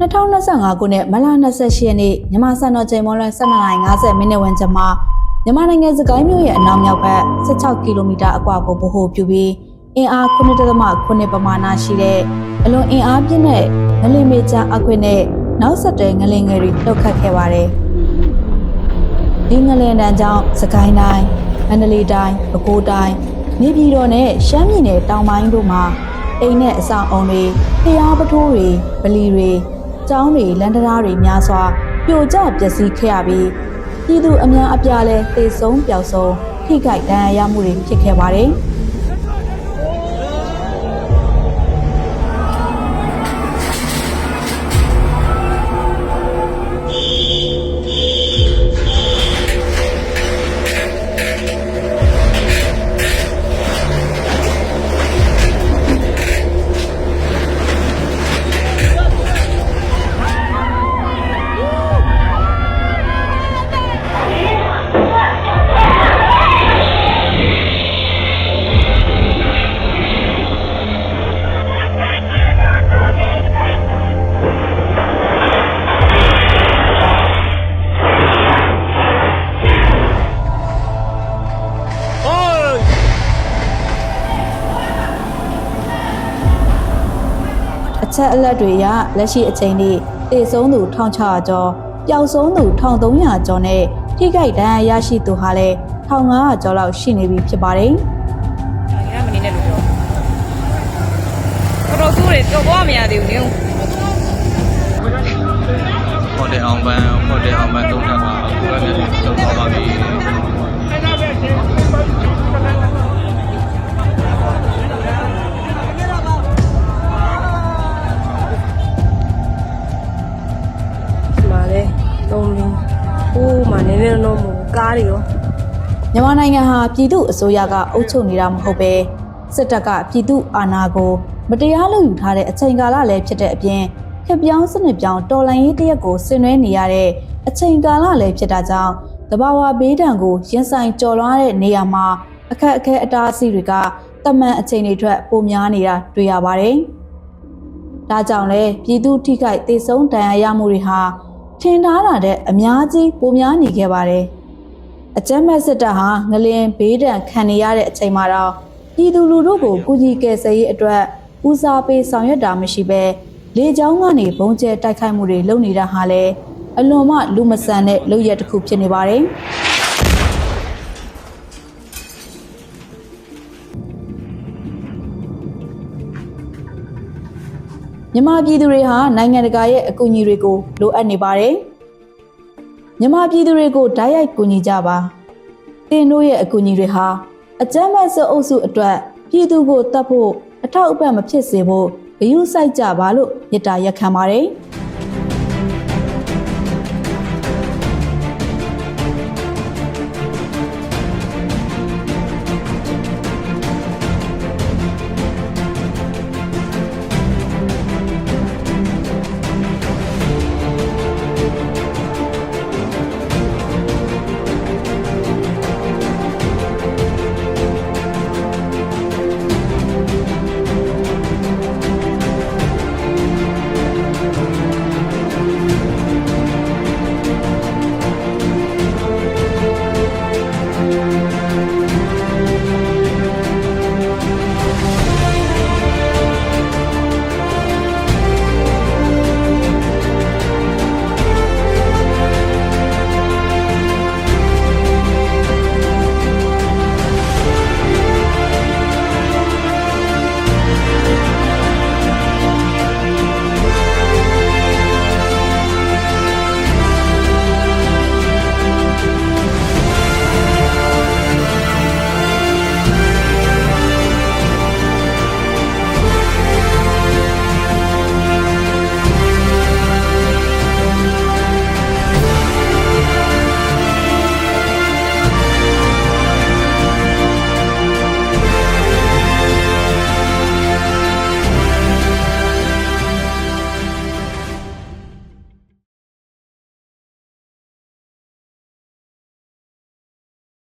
2025ခုနှစ်မလ28ရက်နေ့မြန်မာစံတော်ချိန်မွန်လွန်12:50မိနစ်ဝန်းကျင်မှာမြန်မာနိုင်ငံစကိုင်းမြို့ရဲ့အနောက်မြောက်ဘက်16ကီလိုမီတာအကွာကိုဗဟိုပြုပြီးအင်အား9.9ပမာဏရှိတဲ့အလွန်အင်အားပြင်းတဲ့ငလင်မေချာအခွင့်နဲ့နောက်ဆက်တွဲငလင်ငယ်တွေလှုပ်ခတ်ခဲ့ပါတယ်။ဒီငလင်တန်းကြောင့်စကိုင်းတိုင်းမန္တလေးတိုင်းပဲခူးတိုင်းနေပြည်တော်နဲ့ရှမ်းပြည်နယ်တောင်ပိုင်းတို့မှာအိမ်နဲ့အဆောင်အုံတွေဖျားပထိုးတွေဗလီတွေ ကျောင်းတွေလမ်းတရားတွေများစွာပြိုကျပျက်စီးခဲ့ရပြီးပြည်သူအများအပြားလဲတေဆုံးပျောက်ဆုံးထိခိုက်ဒဏ်ရာရမှုတွေဖြစ်ခဲ့ပါတယ်။ အချက်အလက်တွေအရလက်ရှိအချိန်ထိတည်ဆုံးသူ1600ကျော်ပျောက်ဆုံးသူ1300ကျော်နဲ့ထိခိုက်ဒဏ်ရာရရှိသူဟာလည်း1500ကျော်လောက်ရှိနေပြီဖြစ်ပါတယ်ငါမနေနဲ့လို့ပြောတော်တော်ဆိုးတယ်ကြော်သွားမရသေးဘူးနင်ဟိုတယ်အောင်ပန်းဟိုတယ်အောင်ပန်း တော့မဟုတ်ကားတွေရောမြန်မာနိုင်ငံဟာပြည်သူအစိုးရကအုပ်ချုပ်နေတာမဟုတ်ပဲစစ်တပ်ကပြည်သူအာဏာကိုမတရားလုပ်ယူထားတဲ့အချိန်ကာလလည်းဖြစ်တဲ့အပြင်ခက်ပြောင်းစနစ်ပြောင်းတော်လှန်ရေးတရက်ကိုဆင်နွှဲနေရတဲ့အချိန်ကာလလည်းဖြစ်တာကြောင့်တဘာဝဘေးဒဏ်ကိုရင်ဆိုင်ကြော်လွှားတဲ့နေရာမှာအခက်အခဲအတားအဆီးတွေကတမန်အချိန်တွေထွက်ပိုများနေတာတွေ့ရပါတယ်။ဒါကြောင့်လဲပြည်သူထိခိုက်ဒေဆုံးဒဏ်ရာရမှုတွေဟာထင်ထားတာတဲ့အများကြီးပိုများနေခဲ့ပါတယ်။ အကြမ်းမဲ့စစ်တပ်ဟာငလင်ဘေးဒဏ်ခံနေရတဲ့အချိန်မှာတော့ပြည်သူလူထုကိုကုညီကယ်ဆယ်ရေးအတွက်ဦးစားပေးဆောင်ရွက်တာမရှိဘဲလေကြောင်းကနေဘုံကျဲတိုက်ခိုက်မှုတွေလုပ်နေတာဟာလည်းအလွန်မှလူမဆန်တဲ့လုပ်ရက်တစ်ခုဖြစ်နေပါတယ်မြန်မာပြည်သူတွေဟာနိုင်ငံတကာရဲ့အကူအညီတွေကိုလိုအပ်နေပါတယ်။ မြန်မာပြည်သူတွေကိုဓာတ်ရိုက်ကူညီကြပါတင်တို့ရဲ့အကူအညီတွေဟာအကြမ်းမဲ့စအုပ်စုအတွက်ပြည်သူကိုတတ်ဖို့အထောက်အပံ့မဖြစ်စေဖို့ဂရုစိုက်ကြပါလို့မြစ်တာရက်ခံပါတယ်။